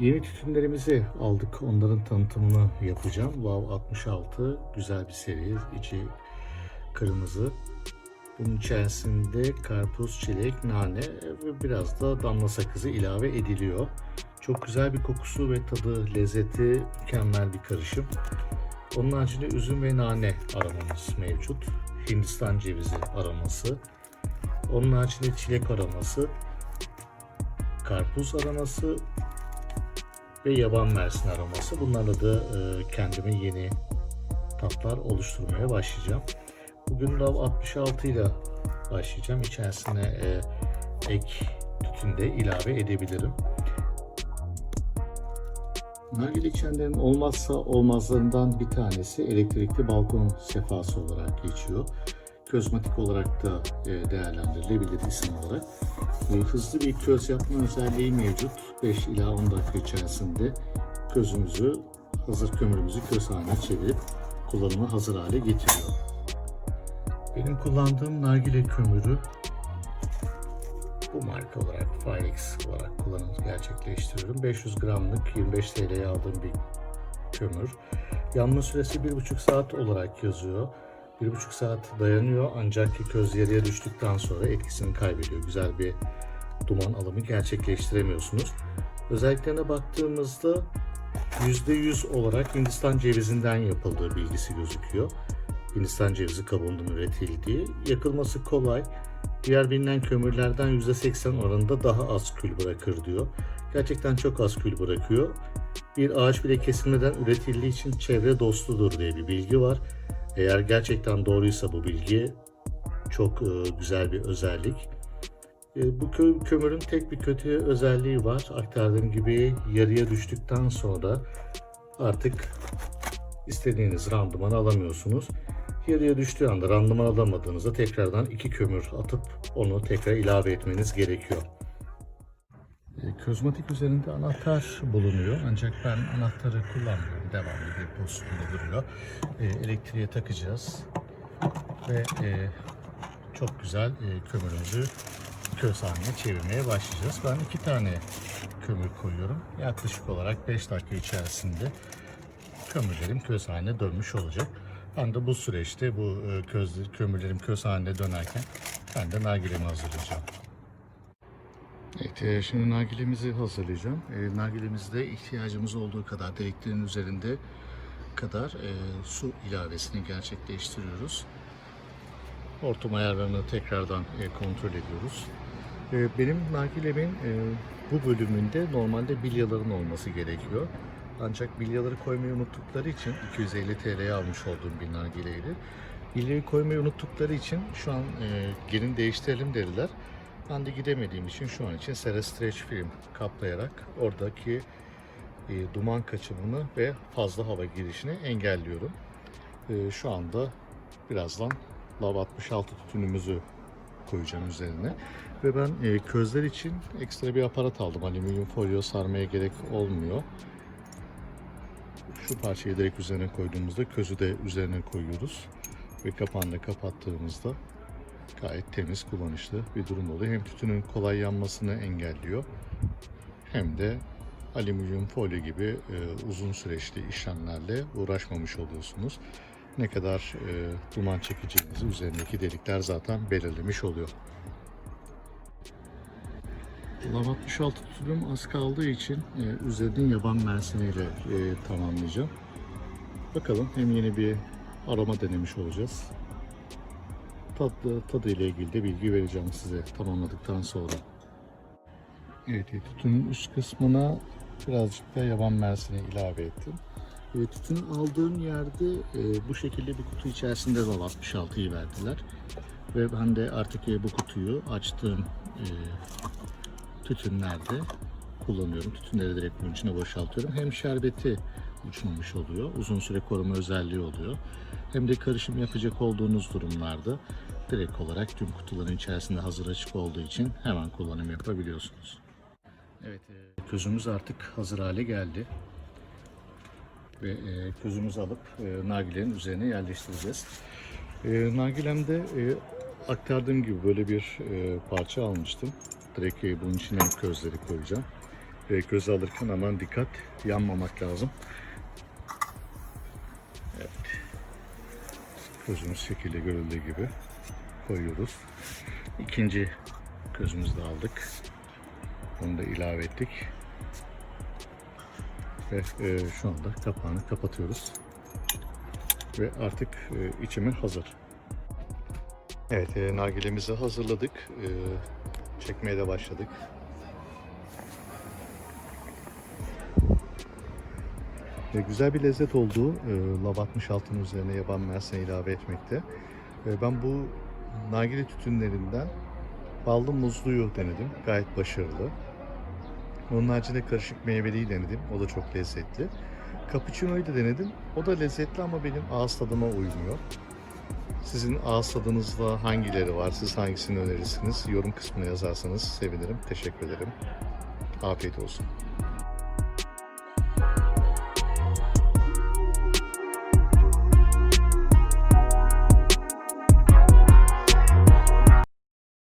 Yeni tütünlerimizi aldık. Onların tanıtımını yapacağım. Wow 66 güzel bir seri. İçi kırmızı. Bunun içerisinde karpuz, çilek, nane ve biraz da damla sakızı ilave ediliyor. Çok güzel bir kokusu ve tadı, lezzeti mükemmel bir karışım. Onun haricinde üzüm ve nane aromamız mevcut. Hindistan cevizi aroması. Onun haricinde çilek aroması, karpuz aroması ve yaban mersin aroması. Bunlarla da e, kendime yeni tatlar oluşturmaya başlayacağım. Bugün Lav 66 ile başlayacağım. İçerisine e, ek tütün de ilave edebilirim. Nargile içenlerin olmazsa olmazlarından bir tanesi elektrikli balkon sefası olarak geçiyor. Kozmetik olarak da e, değerlendirilebilir isim olarak. E, hızlı bir köz yapma özelliği mevcut. 5 ila 10 dakika içerisinde közümüzü, hazır kömürümüzü köz haline çevirip kullanıma hazır hale getiriyor. Benim kullandığım nargile kömürü bu marka olarak Firex olarak kullanım gerçekleştiriyorum. 500 gramlık 25 TL'ye aldığım bir kömür. Yanma süresi 1,5 saat olarak yazıyor. 1,5 saat dayanıyor ancak köz yarıya düştükten sonra etkisini kaybediyor. Güzel bir duman alımı gerçekleştiremiyorsunuz. Özelliklerine baktığımızda %100 olarak Hindistan cevizinden yapıldığı bilgisi gözüküyor. Hindistan cevizi kabuğundan üretildiği. Yakılması kolay. Diğer bilinen kömürlerden %80 oranında daha az kül bırakır diyor. Gerçekten çok az kül bırakıyor. Bir ağaç bile kesilmeden üretildiği için çevre dostudur diye bir bilgi var. Eğer gerçekten doğruysa bu bilgi çok e, güzel bir özellik. E, bu kö- kömürün tek bir kötü özelliği var. Aktardığım gibi yarıya düştükten sonra artık istediğiniz randımanı alamıyorsunuz. Yarıya düştüğü anda randıman alamadığınızda tekrardan iki kömür atıp onu tekrar ilave etmeniz gerekiyor. E, Kozmetik üzerinde anahtar bulunuyor ancak ben anahtarı kullanmıyorum. Devamlı bir pozisyonda duruyor. E, elektriğe takacağız ve e, çok güzel e, kömürümüzü köz çevirmeye başlayacağız. Ben iki tane kömür koyuyorum. Yaklaşık olarak 5 dakika içerisinde kömürlerim köz dönmüş olacak. Ben de bu süreçte bu e, köz, kömürlerim köz haline dönerken ben de nargilemi hazırlayacağım. Evet, e, şimdi nargilemizi hazırlayacağım. E, nargilemizde ihtiyacımız olduğu kadar deliklerin üzerinde kadar e, su ilavesini gerçekleştiriyoruz. Hortum ayarlarını tekrardan e, kontrol ediyoruz. E, benim nargilemin bu bölümünde normalde bilyaların olması gerekiyor. Ancak bilyaları koymayı unuttukları için 250 TL'ye almış olduğum bir nargileydi. Bilyayı koymayı unuttukları için şu an gelin değiştirelim dediler. Ben de gidemediğim için şu an için Sera Stretch film kaplayarak oradaki e, duman kaçımını ve fazla hava girişini engelliyorum. E, şu anda birazdan Lav 66 tütünümüzü koyacağım üzerine. Ve ben e, közler için ekstra bir aparat aldım. Alüminyum folyo sarmaya gerek olmuyor. Şu parçayı direkt üzerine koyduğumuzda közü de üzerine koyuyoruz. Ve kapağını da kapattığımızda gayet temiz, kullanışlı bir durum oluyor. Hem tütünün kolay yanmasını engelliyor hem de alüminyum folyo gibi e, uzun süreçli işlemlerle uğraşmamış oluyorsunuz. Ne kadar e, duman çekeceğinizi üzerindeki delikler zaten belirlemiş oluyor. Lav 66 tütünüm az kaldığı için e, üzerinin yaban mersiniyle e, tamamlayacağım. Bakalım hem yeni bir aroma denemiş olacağız. Tatlı tadı ile ilgili de bilgi vereceğim size tamamladıktan sonra. Evet, tütünün üst kısmına birazcık da yaban mersini ilave ettim. E, tütün aldığım yerde e, bu şekilde bir kutu içerisinde Lav 66'yı verdiler. Ve ben de artık e, bu kutuyu açtığım e, tütünlerde kullanıyorum. Tütünleri direkt bunun içine boşaltıyorum. Hem şerbeti uçmamış oluyor. Uzun süre koruma özelliği oluyor. Hem de karışım yapacak olduğunuz durumlarda direkt olarak tüm kutuların içerisinde hazır açık olduğu için hemen kullanım yapabiliyorsunuz. Evet, e, közümüz artık hazır hale geldi. Ve e, közümüzü alıp e, nargilenin üzerine yerleştireceğiz. E, nargilemde e, aktardığım gibi böyle bir e, parça almıştım. Direkt e, bunun içine közleri koyacağım. e, göze alırken aman dikkat yanmamak lazım. Evet. Közümüz şekilde görüldüğü gibi koyuyoruz. İkinci közümüzü de aldık. Onu da ilave ettik. Ve e, şu anda kapağını kapatıyoruz. Ve artık e, içimi hazır. Evet, e, nargilemizi hazırladık. E, çekmeye de başladık. E, güzel bir lezzet oldu. E, lav 66'nın üzerine yaban mersini ilave etmekte. E, ben bu nargile tütünlerinden ballı muzluyu denedim. Gayet başarılı. Onun haricinde karışık meyveliyi denedim. O da çok lezzetli. Cappuccino'yu da denedim. O da lezzetli ama benim ağız tadıma uymuyor. Sizin ağız tadınızda hangileri var? Siz hangisini önerirsiniz? Yorum kısmına yazarsanız sevinirim. Teşekkür ederim. Afiyet olsun.